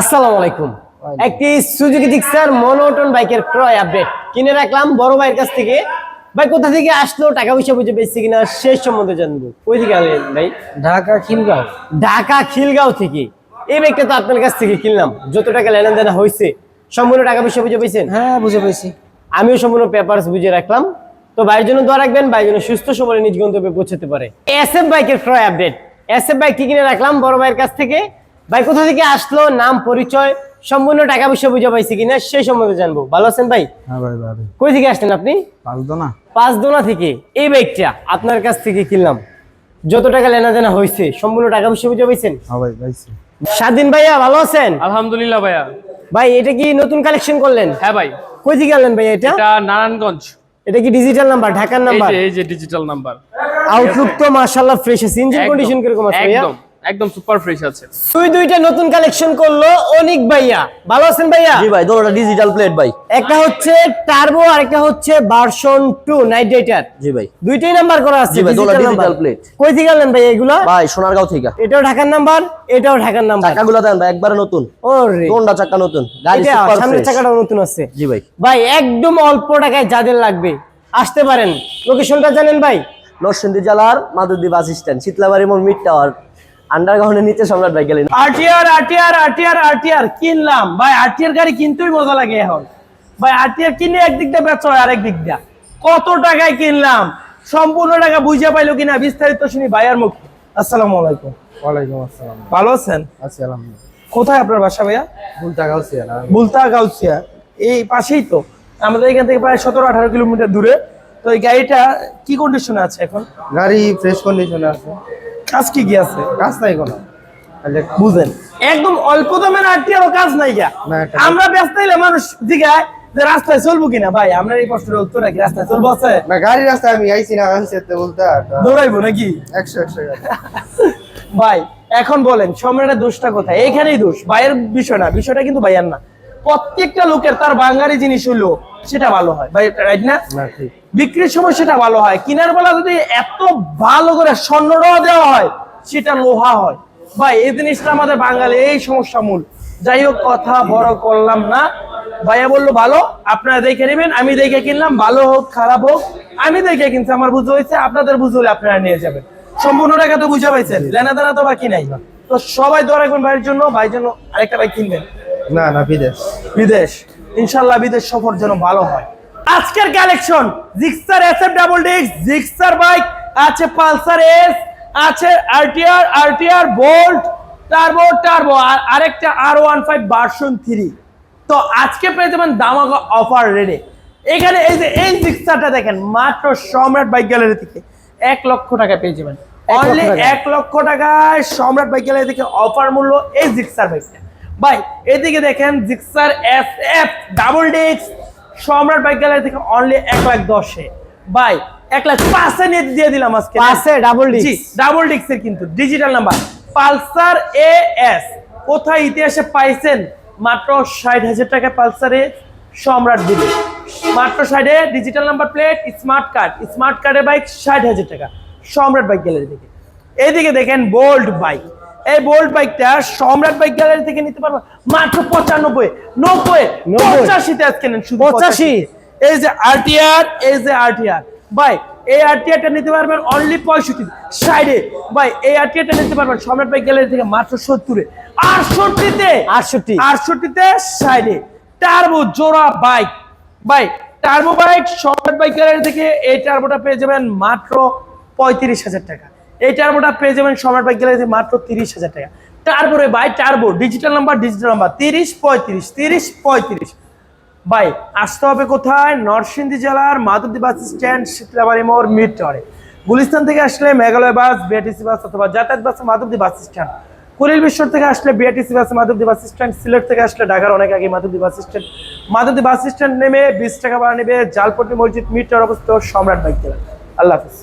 আসসালামু আলাইকুম। একটি সুজুকি জিক্সার মনোটন বাইকের ক্রয় আপডেট কিনে রাখলাম বড় ভাইয়ের কাছ থেকে। ভাই কোথা থেকে আসলো টাকা পয়সা বুঝে পেয়েছি কিনা শেষ সম্বন্ধে জানব। কই থেকে আনলেন ভাই। ঢাকা খিলগাঁও। ঢাকা খিলগাঁও থেকে। এই বাইকটা তো আপনার কাছ থেকে কিনলাম। যত টাকা লেনদেন দেনা হয়েছে সম্পূর্ণ টাকা পয়সা বুঝে পেয়েছেন? হ্যাঁ বুঝে পেয়েছি। আমিও সম্পূর্ণ পেপারস বুঝে রাখলাম। তো ভাইয়ের জন্য দোয়া রাখবেন ভাই যেন সুস্থ সবলে নিজ গন্তব্যে পৌঁছতে পারে। এস এফ বাইকের ক্রয় আপডেট এস এফ বাইক কি কিনে রাখলাম বড় ভাইয়ের কাছ থেকে? ভাই কোথা থেকে আসলো? নাম পরিচয় সম্পূর্ণ টাকা পয়সা বুঝে পাইছি কিনা সেই সম্বন্ধে জানব। ভালো আছেন ভাই? হ্যাঁ কই থেকে আসলেন আপনি? পালতো না পাঁচদোনা থেকে। এই বাইকটা আপনার কাছ থেকে কিনলাম। যত টাকা লেনা দেনা হয়েছে সম্পূর্ণ টাকা পয়সা বুঝে পাইছেন? হ্যাঁ ভাই পাইছি। স্বাধীন ভাইয়া ভালো আছেন? আলহামদুলিল্লাহ ভাইয়া। ভাই এটা কি নতুন কালেকশন করলেন? হ্যাঁ ভাই। কই থেকে আনলেন ভাই এটা? এটা নারায়ণগঞ্জ। এটা কি ডিজিটাল নাম্বার ঢাকার এই নাম্বার যে এই যে ডিজিটাল নাম্বার আউটলুক তো মাশাআল্লাহ ফ্রেশ আছে ইঞ্জিন কন্ডিশন কীরকম আছে ভাইয়া? একদম। একদম সুপার ফ্রেশ আছে। দুই দুইটা নতুন কালেকশন করল অনিক ভাইয়া। ভালো আছেন ভাইয়া? জি ভাই দোনোটা ডিজিটাল প্লেট ভাই। একটা হচ্ছে টার্বো আর একটা হচ্ছে ভার্সন 2 নাইট রাইডার জি ভাই। দুইটাই নাম্বার করা আছে জি ভাই, দুটো number। plate। কই থেকে আনলেন ভাই এগুলা? ভাই সোনারগাঁও থেকে। এটাও ঢাকার নাম্বার এটাও ঢাকার নাম্বার চাকাগুলো দেন ভাই একবারে নতুন। ওরে। কোনটা চাকা নতুন। গাড়ি সুপার ফ্রেশ চাকাটাও নতুন আছে। জি ভাই। ভাই একদম অল্প টাকায় যাদের লাগবে আসতে পারেন। লোকেশনটা জানেন ভাই? নরসিংদী জেলার মাদুদি বাস স্ট্যান্ড শীতলাবাড়ি মোড় মিড টাওয়ার আন্ডারগ্রাউন্ডের নিচে সম্রাট ভাই গেলেন। আরটিআর আরটিআর আরটিআর আরটিআর কিনলাম। ভাই আরটিআর গাড়ি কিনতেই মজা লাগে এখন। ভাই আরটিআর কিনে একদিক দিয়ে বেচা হয় আরেক দিক দিয়ে। কত টাকায় কিনলাম? সম্পূর্ণ টাকা বুঝে পাইলো কিনা বিস্তারিত শুনি ভাইয়ার মুখ। আসসালামু আলাইকুম। ওয়ালাইকুম আসসালাম। ভালো আছেন? আছি আলহামদুলিল্লাহ। কোথায় আপনার বাসা ভাইয়া? ভুলটা গাউছি না? বুলতা গাউসিয়া এই পাশেই তো। আমাদের এখান থেকে প্রায় সতেরো আঠারো কিলোমিটার দূরে। তো এই গাড়িটা কি কন্ডিশনে আছে এখন? গাড়ি ফ্রেশ কন্ডিশনে আছে। কাজ কি কি আছে? কাজ নাই কোনো। বুঝেন। একদম অল্প দামের আরটিআরও কাজ নাই গা আমরা ব্যস্ত হইলে মানুষ জিগায় যে রাস্তায় চলবো কিনা। ভাই আমরা এই প্রশ্নের উত্তর রাখি রাস্তায় চলবো আছে? না গাড়ি রাস্তায় আমি আইছি না বলতে দৌড়াইবো নাকি? একশো একশো ভাই এখন বলেন সম্রাটের দোষটা কোথায়? এইখানেই দোষ। ভাইয়ের বিষয় না বিষয়টা কিন্তু ভাইয়ার না। প্রত্যেকটা লোকের তার বাঙালি জিনিস হইল সেটা ভালো হয়। ভাই রাইট না? বিক্রির সময় সেটা ভালো হয়। কিনার বেলা যদি এত ভালো করে স্বর্ণটাও দেওয়া হয় সেটা লোহা হয়। ভাই এই জিনিসটা আমাদের বাঙালি এই সমস্যা মূল। যাই হোক কথা বড় করলাম না। ভাইয়া বলল ভালো আপনারা দেখে নেবেন আমি দেখে কিনলাম ভালো হোক খারাপ হোক আমি দেখে কিনছি আমার বুঝতে হয়েছে আপনাদের বুঝতে হলে আপনারা নিয়ে যাবেন। সম্পূর্ণ টাকা তো বুঝা পাইছেন। লেনা দেনা তো বাকি নাই। তো সবাই দোয়া রাখবেন ভাইয়ের জন্য। ভাইয়ের জন্য আরেকটা ভাই কিনবেন। না না বিদেশ। বিদেশ। ইনশাল্লাহ বিদেশ সফর যেন ভালো হয়। আজকের collection Gixxer S SF double ডিক্স জিক্সার বাইক আছে পালসার এস আছে RTR RTR bolt turbo turbo আর আরেকটা R one five version three তো আজকে পেয়ে যাবেন দামাকা অফার রেডে এখানে এই যে এই জিক্সারটা দেখেন মাত্র সম্রাট বাইক গ্যালারি থেকে এক লক্ষ টাকা পেয়ে যাবেন। অনলি। এক লক্ষ টাকায় সম্রাট বাইক গ্যালারি থেকে অফার মূল্য এই জিক্সার বাইকটা ভাই এদিকে দেখেন জিক্সার এস এফ ডাবল ডিক্স সম্রাট বাইক গ্যালারি থেকে অনলি এক লাখ দশে। ভাই এক লাখ পাঁচে নিয়ে দিয়ে দিলাম আজকে। পাঁচে ডাবল। জি ডাবল ডিক্সের কিন্তু digital number Pulsar A S কোথায় ইতিহাসে পাইছেন? মাত্র ষাট হাজার টাকা পালসারে সম্রাট দিবে। মাত্র ষাটে digital number plate smart card smart কার্ডের বাইক ষাট হাজার টাকা সম্রাট বাইক গ্যালারি থেকে। এদিকে দেখেন বোল্ড বাইক এই বোল্ট বাইকটা সম্রাট বাইক গ্যালারি থেকে নিতে পারব মাত্র পঁচানব্বই নব্বই নব্বই। পঁচাশিতে আজকে নেন শুধু পঁচাশি। এই যে আরটিআর এই যে আরটিআর ভাই এই আরটিআরটা নিতে পারবেন অনলি পঁয়ষট্টি সাইডে ভাই এই আরটিআরটা নিতে পারবেন সম্রাট বাইক গ্যালারি থেকে মাত্র সত্তরে। আটষট্টিতে আটষট্টি। আটষট্টিতে সাইডে টার্বো জোড়া বাইক ভাই turbo bike Samrat bike gallery থেকে এই টার্বোটা পেয়ে যাবেন মাত্র পঁয়ত্রিশ হাজার টাকা। এই টার্বোটা পেয়ে যাবেন সম্রাট বাইক থেকে মাত্র তিরিশ হাজার টাকা। তারপরে ভাই turbo digital number digital number তিরিশ পঁয়ত্রিশ তিরিশ পঁয়ত্রিশ। বাই আসতে হবে কোথায়? নরসিংদী জেলার মাধবদী বাস স্ট্যান্ড, শীতলাবাড়ি মোড় মিড গুলিস্তান থেকে আসলে মেঘালয় বাস বিআরটিসি বাস অথবা যাতায়াত bus Madhabdi bus stand. Kuril বিশ্বর থেকে আসলে BRTC bus, Madhabdi bus stand. Sylhet থেকে আসলে ঢাকার অনেক আগে Madhabdi bus stand. Madhabdi bus stand নেমে বিশ টাকা ভাড়া নেবে জালপট্টি মসজিদ মিড টাওয়ার অবস্থিত সম্রাট বাইক জেলা আল্লাহ হাফিজ।